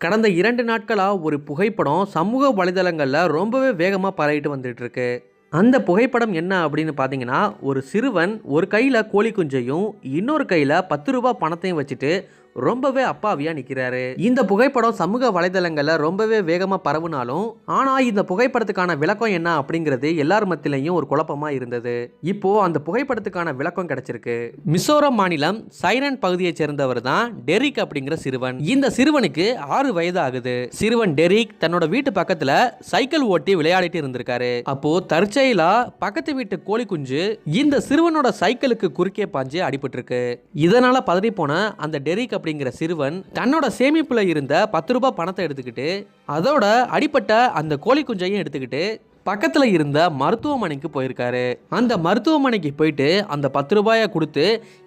கடந்த இரண்டு நாட்களாக ஒரு புகைப்படம் சமூக வலைதளங்களில் ரொம்பவே வேகமாக பரவிட்டு வந்துட்டு இருக்கு அந்த புகைப்படம் என்ன அப்படின்னு பார்த்தீங்கன்னா ஒரு சிறுவன் ஒரு கையில் கோழி குஞ்சையும் இன்னொரு கையில் பத்து ரூபா பணத்தையும் வச்சுட்டு ரொம்பவே அப்பாவியாக நிற்கிறாரு இந்த புகைப்படம் சமூக வலைதளங்களில் ரொம்பவே வேகமாக பரவுனாலும் ஆனால் இந்த புகைப்படத்துக்கான விளக்கம் என்ன அப்படிங்கிறது எல்லார் மத்தியிலையும் ஒரு குழப்பமாக இருந்தது. இப்போ அந்த புகைப்படத்துக்கான விளக்கம் கிடைச்சிருக்கு. மிசோரம் மாநிலம் சைரன் பகுதியைச் சேர்ந்தவர் தான் டெரிக் அப்படிங்கிற சிறுவன். இந்த சிறுவனுக்கு ஆறு வயது ஆகுது. சிறுவன் டெரிக் தன்னோட வீட்டு பக்கத்துல சைக்கிள் ஓட்டி விளையாடிட்டு இருந்திருக்காரு. அப்போ தற்செயலா பக்கத்து வீட்டு கோழி குஞ்சு இந்த சிறுவனோட சைக்கிளுக்கு குறுக்கே பாஞ்சு அடிபட்டிருக்கு. இதனால பதறி போன அந்த டெரிக் அப்படிங்கிற சிறுவன் தன்னோட சேமிப்புல இருந்த பத்து ரூபாய் பணத்தை எடுத்துக்கிட்டு அதோட அடிப்பட்ட அந்த கோழி குஞ்சையும் எடுத்துக்கிட்டு பக்கத்தில் இருந்த மருத்துவமனைக்கு போயிருக்காரு. அந்த மருத்துவமனைக்கு போயிட்டு அந்த பத்து ரூபாயை கொடுத்து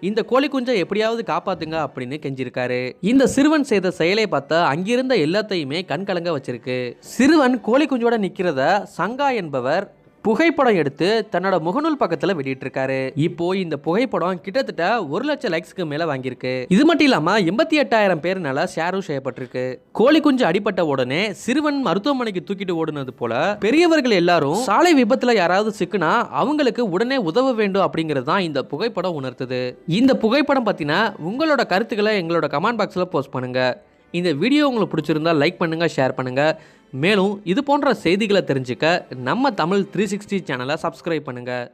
இந்த கோழி குஞ்சை எப்படியாவது காப்பாத்துங்க அப்படின்னு கெஞ்சிருக்காரு. இந்த சிறுவன் செய்த செயலை பார்த்தா அங்கிருந்த எல்லாத்தையுமே கண்கலங்க வச்சிருக்கு. சிறுவன் கோழி குஞ்சோட நிக்கிறத சங்கா என்பவர் புகைப்படம் எடுத்து தன்னோட முகநூல் பக்கத்துல வெளியிட்டிருக்காரு. இப்போ இந்த புகைப்படம் கிட்டத்தட்ட ஒரு லட்சம் லைக்ஸ்க்கு மேல வாங்கியிருக்கு. இது மட்டும் இல்லாம எண்பத்தி எட்டாயிரம் பேர்னால ஷேரும் செய்யப்பட்டிருக்கு. கோழி குஞ்சு அடிபட்ட உடனே சிறுவன் மருத்துவமனைக்கு தூக்கிட்டு ஓடுனது போல பெரியவர்கள் எல்லாரும் சாலை விபத்துல யாராவது சிக்குனா அவங்களுக்கு உடனே உதவ வேண்டும் அப்படிங்கிறது தான் இந்த புகைப்படம் உணர்த்துது. இந்த புகைப்படம் பார்த்தீங்கன்னா உங்களோட கருத்துக்களை எங்களோட கமெண்ட் பாக்ஸில் போஸ்ட் பண்ணுங்க. இந்த வீடியோ உங்களுக்கு பிடிச்சிருந்தா லைக் பண்ணுங்கள் ஷேர் பண்ணுங்கள் மேலும் இது போன்ற செய்திகளை தெரிஞ்சுக்க நம்ம தமிழ் த்ரீ சிக்ஸ்டி சேனலை சப்ஸ்கிரைப் பண்ணுங்கள்